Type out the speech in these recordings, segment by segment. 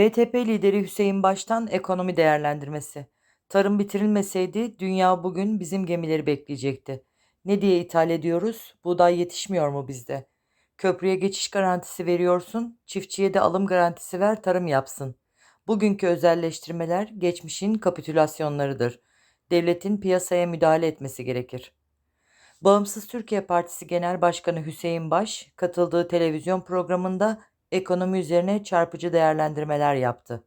BTP lideri Hüseyin Baş'tan ekonomi değerlendirmesi. Tarım bitirilmeseydi dünya bugün bizim gemileri bekleyecekti. Ne diye ithal ediyoruz? Buğday yetişmiyor mu bizde? Köprüye geçiş garantisi veriyorsun, çiftçiye de alım garantisi ver, tarım yapsın. Bugünkü özelleştirmeler geçmişin kapitülasyonlarıdır. Devletin piyasaya müdahale etmesi gerekir. Bağımsız Türkiye Partisi Genel Başkanı Hüseyin Baş, katıldığı televizyon programında ekonomi üzerine çarpıcı değerlendirmeler yaptı.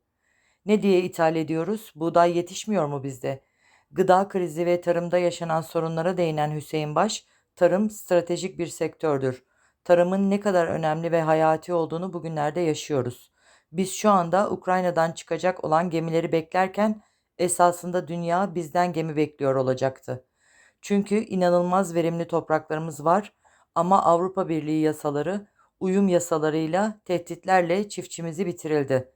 Ne diye ithal ediyoruz? Buğday yetişmiyor mu bizde? Gıda krizi ve tarımda yaşanan sorunlara değinen Hüseyin Baş, tarım stratejik bir sektördür. Tarımın ne kadar önemli ve hayati olduğunu bugünlerde yaşıyoruz. Biz şu anda Ukrayna'dan çıkacak olan gemileri beklerken esasında dünya bizden gemi bekliyor olacaktı. Çünkü inanılmaz verimli topraklarımız var ama Avrupa Birliği yasaları, uyum yasalarıyla, tehditlerle çiftçimizi bitirildi.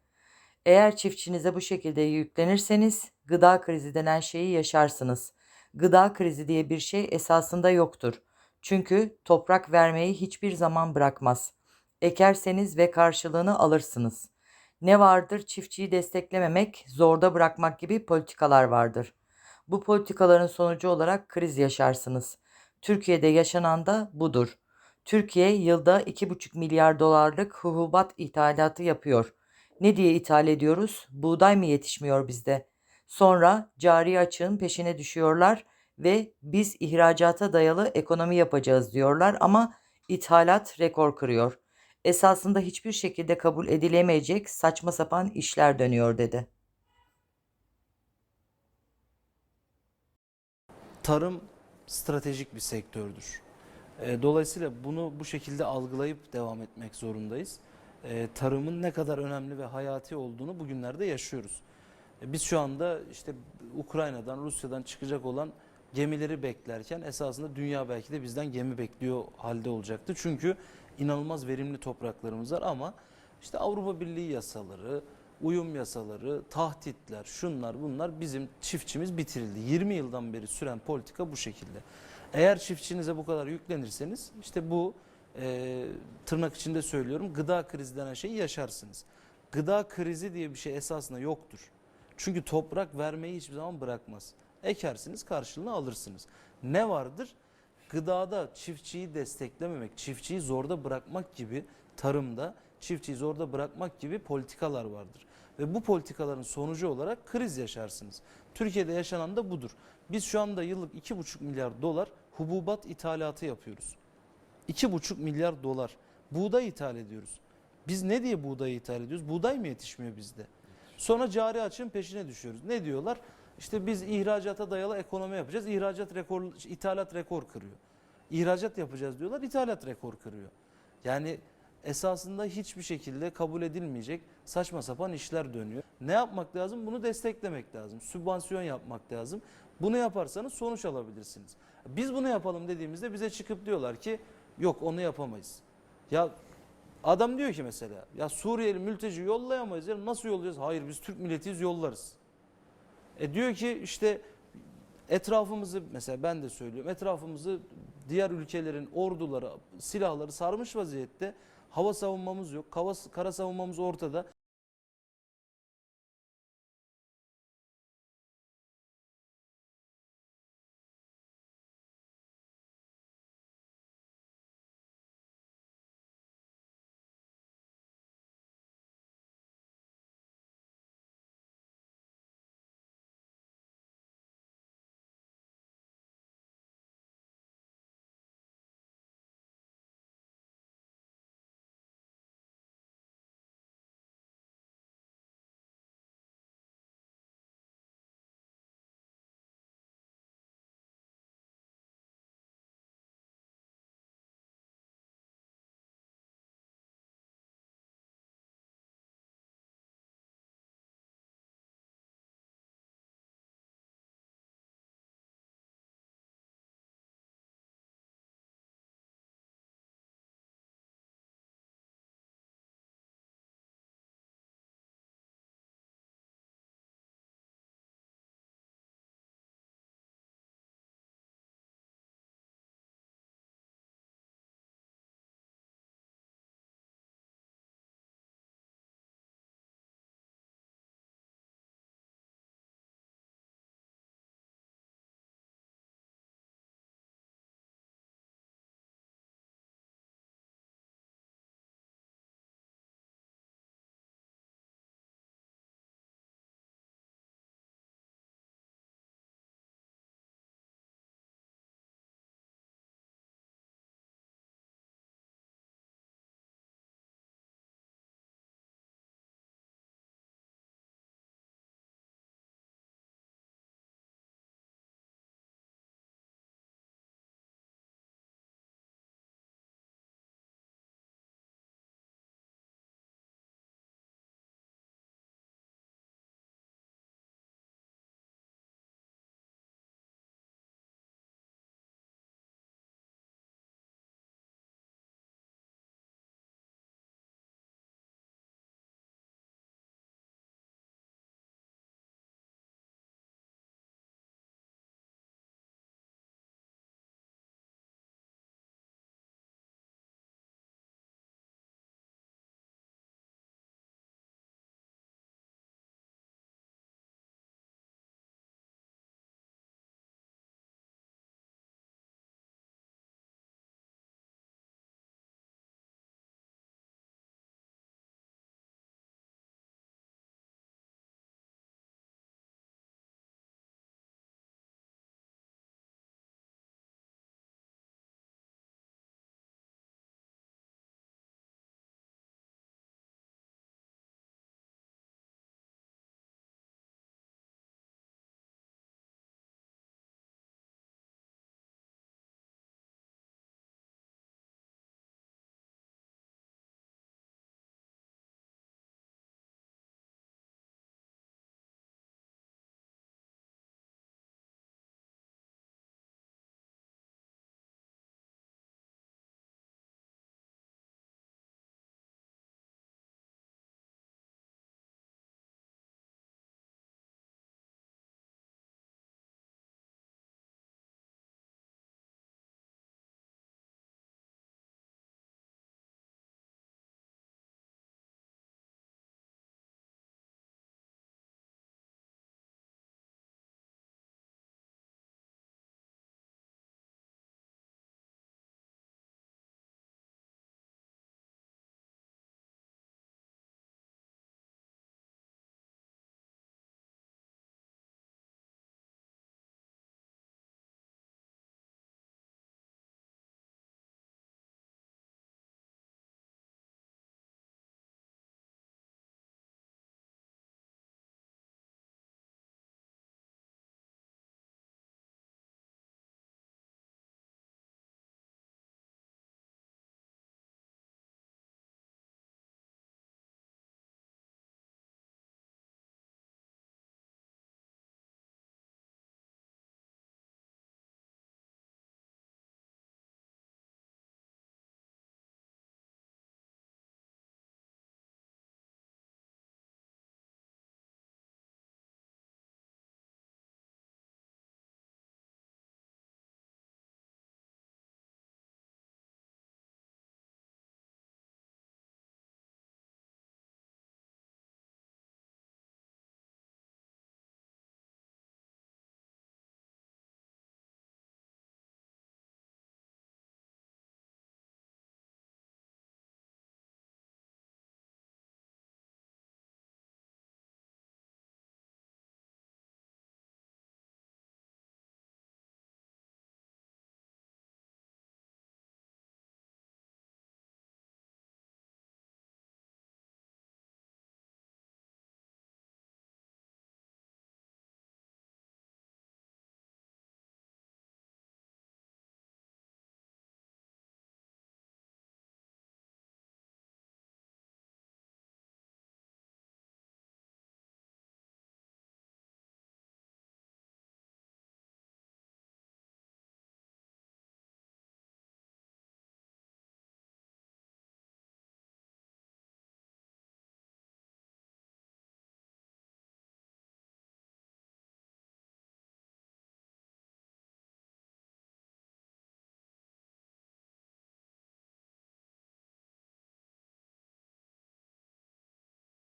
Eğer çiftçinize bu şekilde yüklenirseniz gıda krizi denen şeyi yaşarsınız. Gıda krizi diye bir şey esasında yoktur. Çünkü toprak vermeyi hiçbir zaman bırakmaz. Ekerseniz ve karşılığını alırsınız. Ne vardır çiftçiyi desteklememek, zorda bırakmak gibi politikalar vardır. Bu politikaların sonucu olarak kriz yaşarsınız. Türkiye'de yaşanan da budur. Türkiye yılda 2,5 milyar dolarlık hububat ithalatı yapıyor. Ne diye ithal ediyoruz? Buğday mı yetişmiyor bizde? Sonra cari açığın peşine düşüyorlar ve biz ihracata dayalı ekonomi yapacağız diyorlar ama ithalat rekor kırıyor. Esasında hiçbir şekilde kabul edilemeyecek saçma sapan işler dönüyor dedi. tarım stratejik bir sektördür. E, Dolayısıyla bunu bu şekilde algılayıp devam etmek zorundayız. E, Tarımın ne kadar önemli ve hayati olduğunu bugünlerde yaşıyoruz. E, Biz şu anda işte Ukrayna'dan, Rusya'dan çıkacak olan gemileri beklerken esasında dünya belki de bizden gemi bekliyor halde olacaktı. Çünkü inanılmaz verimli topraklarımız var ama işte Avrupa Birliği yasaları, uyum yasaları, tahtitler, şunlar bunlar bizim çiftçimiz bitirildi. 20 yıldan beri süren politika bu şekilde. Eğer çiftçinize bu kadar yüklenirseniz işte bu e, tırnak içinde söylüyorum gıda krizi denen şeyi yaşarsınız. Gıda krizi diye bir şey esasında yoktur. Çünkü toprak vermeyi hiçbir zaman bırakmaz. Ekersiniz karşılığını alırsınız. Ne vardır? Gıdada çiftçiyi desteklememek, çiftçiyi zorda bırakmak gibi tarımda çiftçiyi zorda bırakmak gibi politikalar vardır. Ve bu politikaların sonucu olarak kriz yaşarsınız. Türkiye'de yaşanan da budur. Biz şu anda yıllık 2,5 milyar dolar hububat ithalatı yapıyoruz. 2,5 milyar dolar buğday ithal ediyoruz. Biz ne diye buğday ithal ediyoruz? Buğday mı yetişmiyor bizde? Sonra cari açığın peşine düşüyoruz. Ne diyorlar? İşte biz ihracata dayalı ekonomi yapacağız. İhracat rekor, ithalat rekor kırıyor. İhracat yapacağız diyorlar. ithalat rekor kırıyor. Yani esasında hiçbir şekilde kabul edilmeyecek saçma sapan işler dönüyor. Ne yapmak lazım? Bunu desteklemek lazım. Sübvansiyon yapmak lazım. Bunu yaparsanız sonuç alabilirsiniz. Biz bunu yapalım dediğimizde bize çıkıp diyorlar ki yok onu yapamayız. Ya adam diyor ki mesela ya Suriyeli mülteci yollayamayız ya nasıl yollayacağız? Hayır biz Türk milletiyiz yollarız. E diyor ki işte etrafımızı mesela ben de söylüyorum etrafımızı diğer ülkelerin orduları silahları sarmış vaziyette hava savunmamız yok. Kara, kara savunmamız ortada